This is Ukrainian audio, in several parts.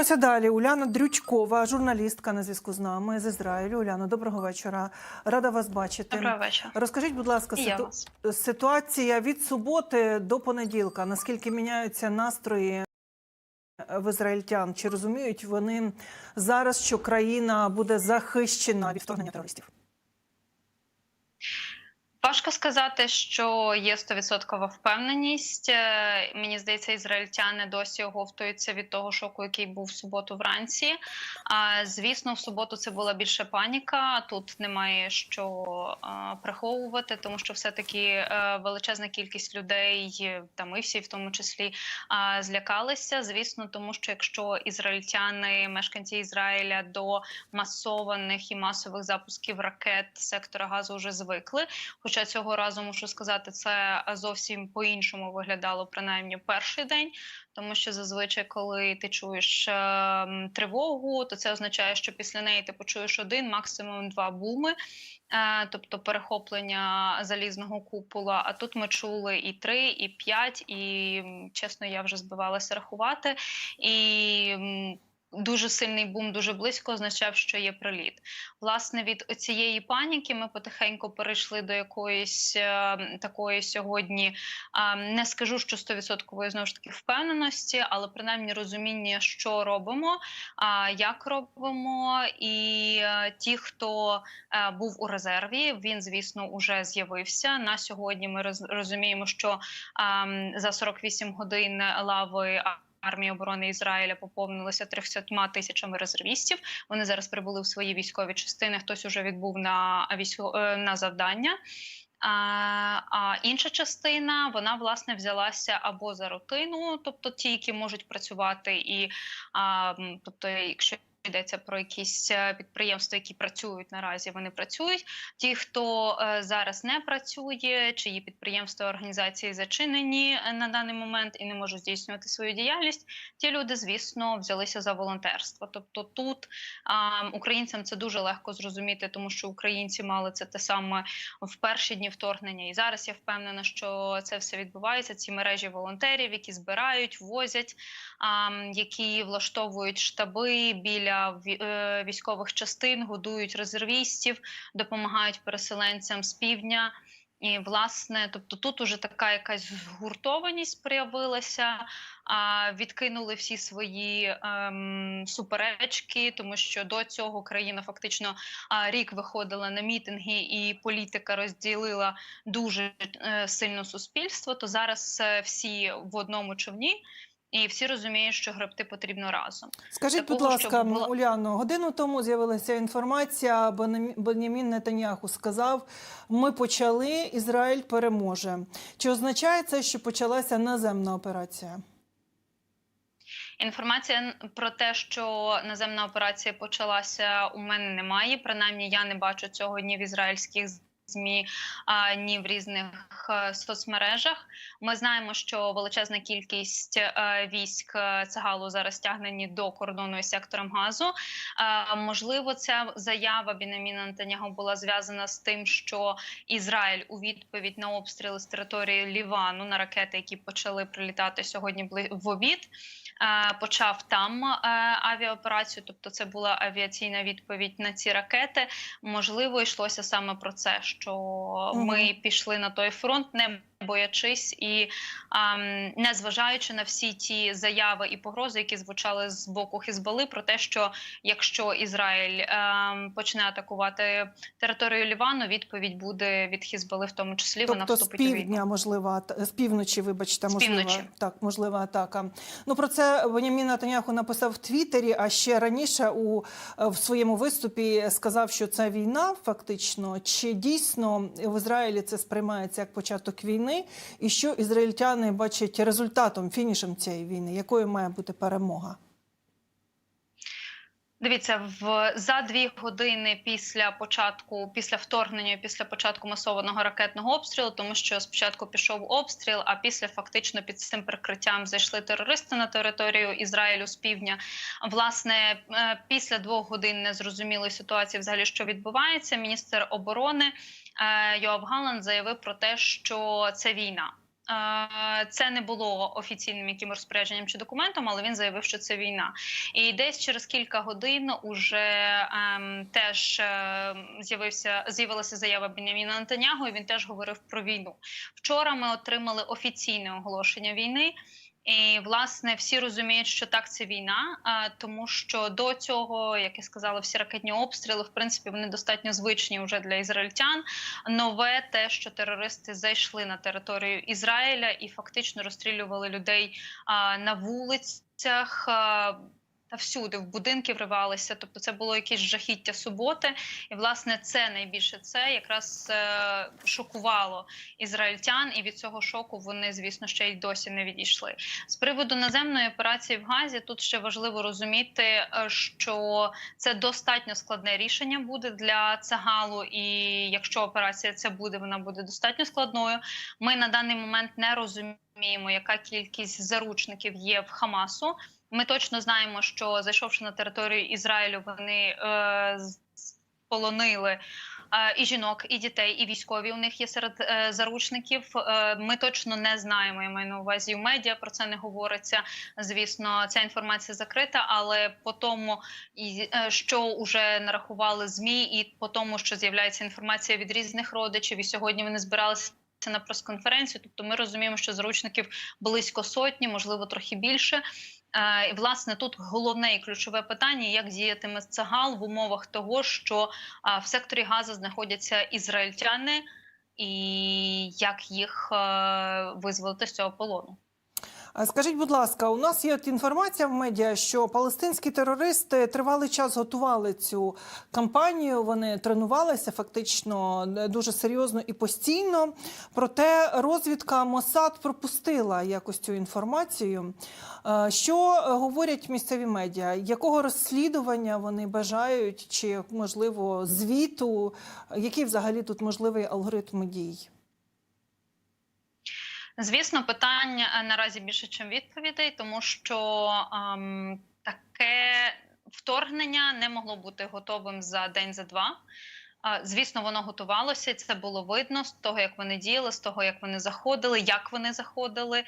Рухаємося далі. Уляна Дрючкова, журналістка на зв'язку з нами з Ізраїлю. Уляно, доброго вечора. Рада вас бачити. Доброго вечора. Розкажіть, будь ласка, ситу- ситуація від суботи до понеділка. Наскільки міняються настрої в ізраїльтян? Чи розуміють вони зараз, що країна буде захищена від вторгнення терористів? Важко сказати, що є стовідсоткова впевненість. Е, Мені здається, ізраїльтяни досі оговтуються від того шоку, який був в суботу вранці. А звісно, в суботу це була більше паніка. Тут немає що приховувати, тому що все-таки е, величезна кількість людей, е, та ми всі в тому числі, злякалися. Звісно, тому що якщо ізраїльтяни, мешканці Ізраїля до масованих і масових запусків ракет сектора газу вже звикли. Хоча цього разу мушу сказати, це зовсім по-іншому виглядало принаймні перший день, тому що зазвичай, коли ти чуєш е, тривогу, то це означає, що після неї ти почуєш один, максимум два буми. е, Тобто перехоплення залізного купола. А тут ми чули і три, і п'ять, і чесно, я вже збивалася рахувати. І дуже сильний бум, дуже близько означав, що є приліт. Власне, від цієї паніки ми потихеньку перейшли до якоїсь е, такої сьогодні. е, не скажу, що стовідсоткової знову ж таки впевненості, але принаймні розуміння, що робимо, а як робимо, і е, ті, хто е, був у резерві, він звісно уже з'явився. На сьогодні ми роз- розуміємо, що ем, за 48 годин лави. Армії оборони Ізраїля поповнилися 300 тисячами резервістів. Вони зараз прибули в свої військові частини. Хтось уже відбув на військо е, на завдання. А інша частина вона власне взялася або за рутину, тобто ті, які можуть працювати, і а, тобто, якщо йдеться про якісь е, підприємства, які працюють наразі, вони працюють. Ті, хто е, зараз не працює, чиї підприємства організації зачинені е, на даний момент і не можуть здійснювати свою діяльність, ті люди, звісно, взялися за волонтерство. Тобто тут українцям це дуже легко зрозуміти, тому що українці мали це те саме в перші дні вторгнення. І зараз я впевнена, що це все відбувається. Ці мережі волонтерів, які збирають, возять, які влаштовують штаби біля ві- е, військових частин, годують резервістів, допомагають переселенцям з півдня. І власне, тобто тут уже така якась згуртованість проявилася. А відкинули всі свої ем, суперечки, тому що до цього країна фактично рік виходила на мітинги, і політика розділила дуже е, сильно суспільство. То зараз е, всі в одному човні. І всі розуміють, що гребти потрібно разом. Скажіть, будь ласка, була- Уляно, годину тому з'явилася інформація. Бенямін Нетаньяху сказав: ми почали, Ізраїль переможе. Чи означає це, що почалася наземна операція? Інформація про те, що наземна операція почалася, у мене немає. Принаймні, я не бачу цього ні в ізраїльських змі, ні в різних е, соцмережах. Ми знаємо, що величезна кількість е, військ е, зараз тягнені до кордону із сектором газу. Можливо, ця заява Бінаміна Нетаньяху була зв'язана з тим, що Ізраїль у відповідь на обстріли з території Лівану на ракети, які почали прилітати сьогодні в обід. Е, Почав там е, авіаоперацію, тобто це була авіаційна відповідь на ці ракети. Можливо, йшлося саме про це, що ми пішли на той фронт, не боячись і ем, не зважаючи на всі ті заяви і погрози, які звучали з боку Хізбали, про те, що якщо Ізраїль ем, почне атакувати територію Лівану, відповідь буде від Хізбали, в тому числі вона Тобто з вступить війну. півдня, можливо, ат- з півночі, вибачте, можлива, так, можлива атака. Ну про це Бенямін Нетаньяху написав в Твіттері, а ще раніше у е, в своєму виступі сказав, що це війна, фактично. Чи дійсно в Ізраїлі це сприймається як початок війни, і що ізраїльтяни бачать результатом, фінішем цієї війни, якою має бути перемога? Дивіться, в за дві години після початку, після вторгнення, після початку масованого ракетного обстрілу, тому що спочатку пішов обстріл, а після фактично під цим прикриттям зайшли терористи на територію Ізраїлю з півдня. Власне, е, після двох годин незрозумілої ситуації, взагалі, що відбувається, міністр оборони Йоав Галанд заявив про те, що це війна. Е, Це не було офіційним яким розпорядженням чи документом, але він заявив, що це війна. І десь через кілька годин уже ем, теж е, з'явився з'явилася заява Беняміна Нетаньягу, і він теж говорив про війну. Вчора ми отримали офіційне оголошення війни. І власне всі розуміють, що так це війна, тому що до цього, як я сказала, всі ракетні обстріли, в принципі, вони достатньо звичні вже для ізраїльтян. Нове те, що терористи зайшли на територію Ізраїля і фактично розстрілювали людей на вулицях. Та всюди в будинки вривалися, тобто це було якесь жахіття суботи, і власне це найбільше це якраз е, шокувало ізраїльтян, і від цього шоку вони, звісно, ще й досі не відійшли. З приводу наземної операції в Газі тут ще важливо розуміти, е, що це достатньо складне рішення буде для Цагалу, і якщо операція це буде, вона буде достатньо складною. Ми на даний момент не розуміємо, яка кількість заручників є в Хамасу. Ми точно знаємо, що зайшовши на територію Ізраїлю, вони е, полонили. е, І жінок, і дітей, і військові у них є серед е, заручників. Е, ми точно не знаємо. Я маю на увазі в медіа про це не говориться. Звісно, ця інформація закрита, але по тому, е, що вже нарахували змі, і по тому, що з'являється інформація від різних родичів, і сьогодні вони збиралися на прес-конференцію. Тобто, ми розуміємо, що заручників близько сотні, можливо, трохи більше. Е, І власне тут головне і ключове питання: як діятиме Цагал в умовах того, що в секторі Газа знаходяться ізраїльтяни, і як їх е, визволити з цього полону. Скажіть, будь ласка, у нас є от інформація в медіа, що палестинські терористи тривалий час готували цю кампанію. Вони тренувалися фактично е, дуже серйозно і постійно. Проте розвідка Мосад пропустила якось цю інформацію. Е, Що е, говорять місцеві медіа? Якого розслідування вони бажають, чи можливо звіту? Який взагалі тут можливий алгоритм дій? Звісно, питань е, наразі більше, ніж відповідей, тому що ем, таке вторгнення не могло бути готовим за день за два. Звісно, воно готувалося, і це було видно з того, як вони діяли, з того, як вони заходили, як вони заходили,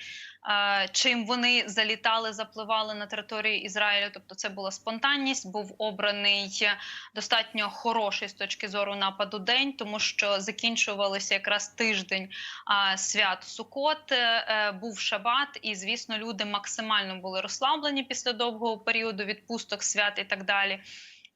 чим вони залітали, запливали на територію Ізраїлю. Тобто, це була спонтанність, був обраний достатньо хороший з точки зору нападу день, тому що закінчувалися якраз тиждень свят Сукот, е, е, був шабат, і звісно, люди максимально були розслаблені після довгого періоду відпусток, свят і так далі.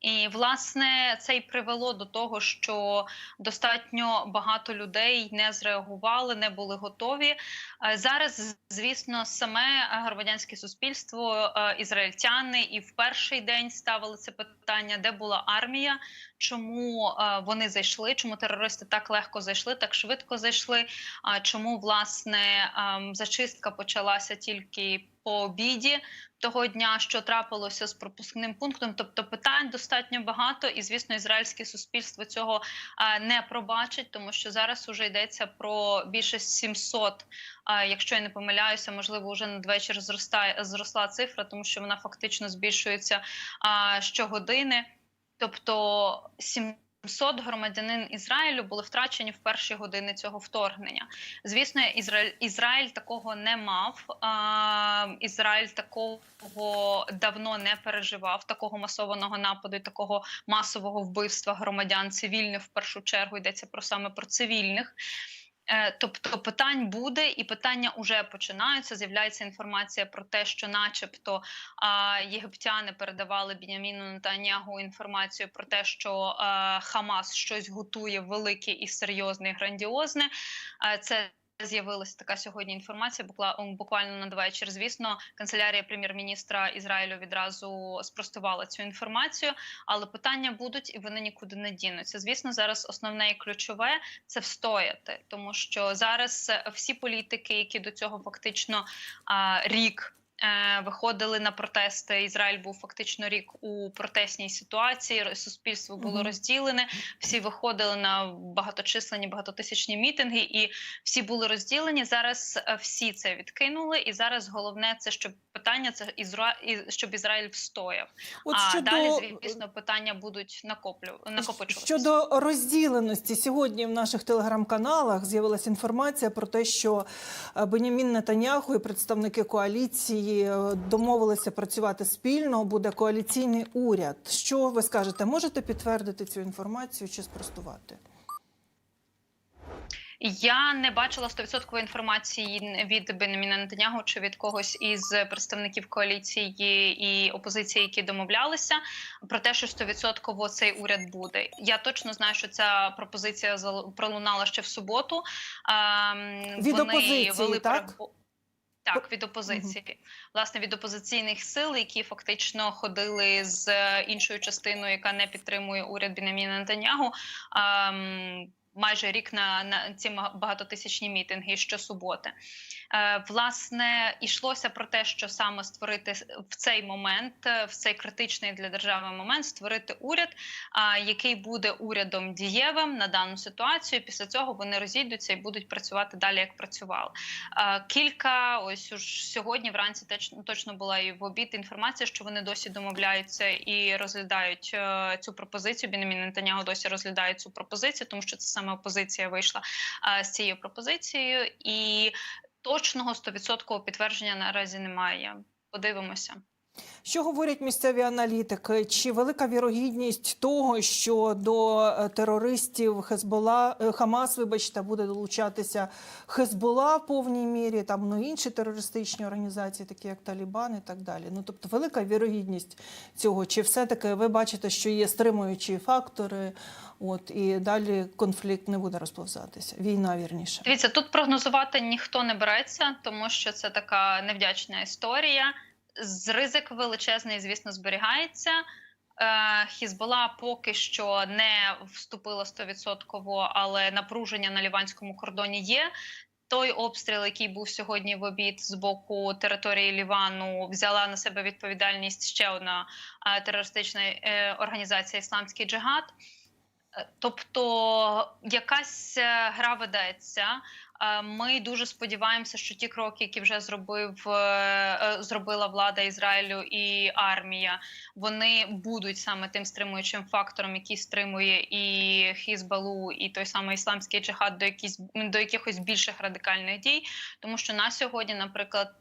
І власне це й привело до того, що достатньо багато людей не зреагували, не були готові. Е, Зараз, звісно, саме громадянське суспільство, е, ізраїльтяни і в перший день ставили це питання, де була армія, чому е, вони зайшли, чому терористи так легко зайшли, так швидко зайшли. А чому власне ем, зачистка почалася тільки по обіді того дня, що трапилося з пропускним пунктом? Тобто питань достатньо багато, і звісно, ізраїльське суспільство цього не пробачить, тому що зараз уже йдеться про більше 700, е, якщо я не помиляюся, можливо, вже надвечір зростає зросла цифра, тому що вона фактично збільшується щогодини. Тобто 700 громадянин Ізраїлю були втрачені в перші години цього вторгнення. Звісно, Ізраїль Ізраїль такого не мав. Ізраїль такого давно не переживав, такого масованого нападу, і такого масового вбивства громадян цивільних в першу чергу йдеться про саме про цивільних. Е, Тобто питань буде, і питання вже починаються. З'являється інформація про те, що, начебто, єгиптяни передавали Біняміну Нетаньягу інформацію про те, що Хамас щось готує велике і серйозне, грандіозне. Це З'явилася така сьогодні інформація, буквально надвечір. Звісно, канцелярія прем'єр-міністра Ізраїлю відразу спростувала цю інформацію, але питання будуть і вони нікуди не дінуться. Звісно, зараз основне і ключове це встояти, тому що зараз е, всі політики, які до цього фактично рік Виходили на протести. Ізраїль був фактично рік у протестній ситуації. Суспільство було розділене. Всі виходили на багаточисленні, багатотисячні мітинги, і всі були розділені. Зараз е, всі це відкинули. І зараз головне це щоб питання це Ізра... щоб Ізраїль встояв. От а щодо далі, звісно, питання будуть накоплю накопичуватися. Щодо розділеності сьогодні в наших телеграм-каналах з'явилася інформація про те, що е, Бенямін Нетаняху і представники коаліції е, домовилися працювати спільно. Буде коаліційний уряд. Що ви скажете? Можете підтвердити цю інформацію чи спростувати? Я не бачила 100% інформації від Бенеміна Нетанягу чи від когось із представників коаліції і опозиції, які домовлялися про те, що 100% цей уряд буде. Я точно знаю, що ця пропозиція пролунала ще в суботу. Ем, Від опозиції, вели так? перебо- Так, від опозиції, власне, від опозиційних сил, які фактично ходили з е, іншою частиною, яка не підтримує уряд Бінаміна Нетаньягу. ем, майже рік на, на ці багатотисячні мітинги щосуботи. Е, власне, йшлося про те, що саме створити в цей момент, е, в цей критичний для держави момент, створити уряд, який буде урядом дієвим на дану ситуацію. Після цього вони розійдуться і будуть працювати далі, як працювали. Е, Кілька ось уж сьогодні вранці точно була і в обід інформація, що вони досі домовляються і розглядають е, цю пропозицію. Бінемін Нетанягу досі розглядає цю пропозицію, тому що це саме опозиція вийшла з цією пропозицією, і точного 100% підтвердження наразі немає. Подивимося. Що говорять місцеві аналітики? Чи велика вірогідність того, що до е, терористів Хезбола е, Хамас, вибачте, буде долучатися Хезбола в повній мірі, там ну інші терористичні організації, такі як Талібан і так далі. Ну тобто, велика вірогідність цього. Чи все-таки ви бачите, що є стримуючі фактори? От і далі конфлікт не буде розповзатися. Війна вірніше. Дивіться, тут прогнозувати ніхто не береться, тому що це така невдячна історія. З ризик величезний, звісно, зберігається. Е, Хізбола поки що не вступила 100%, але напруження на ліванському кордоні є. Той обстріл, який був сьогодні в обід з боку території Лівану, взяла на себе відповідальність ще одна е, терористична е, організація Ісламський джихад. Е, Тобто якась гра ведеться. Е, Ми дуже сподіваємося, що ті кроки, які вже зробив е, е, зробила влада Ізраїлю і армія, вони будуть саме тим стримуючим фактором, який стримує і Хізбалу, і той самий ісламський джихад до якісь до якихось більших радикальних дій. Тому що на сьогодні, наприклад,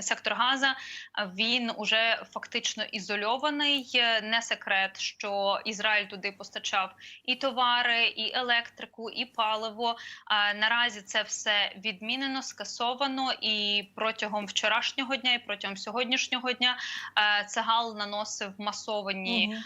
сектор Газа він уже фактично ізольований. Не секрет, що Ізраїль туди постачав і товари, і електрику, і паливо. А наразі це все відмінено, скасовано, і протягом вчорашнього дня, і протягом сьогоднішнього дня е, Цагал наносив масовані Мгм.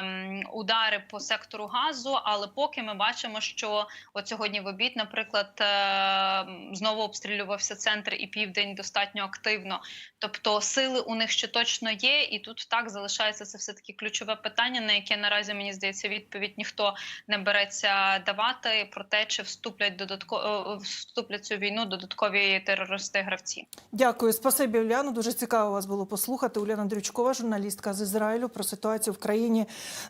ем, удари по сектору газу. Але поки ми бачимо, що от сьогодні в обід, наприклад, е, знову обстрілювався центр і південь достатньо активно. Тобто сили у них ще точно є, і тут так залишається це все таки ключове питання, на яке наразі мені здається відповідь ніхто не береться давати про те, чи вступлять додатково вступлять цю війну додаткові терористи-гравці. Дякую, спасибі, Уляно. Дуже цікаво вас було послухати. Уляна Дрючкова, журналістка з Ізраїлю, про ситуацію в країні.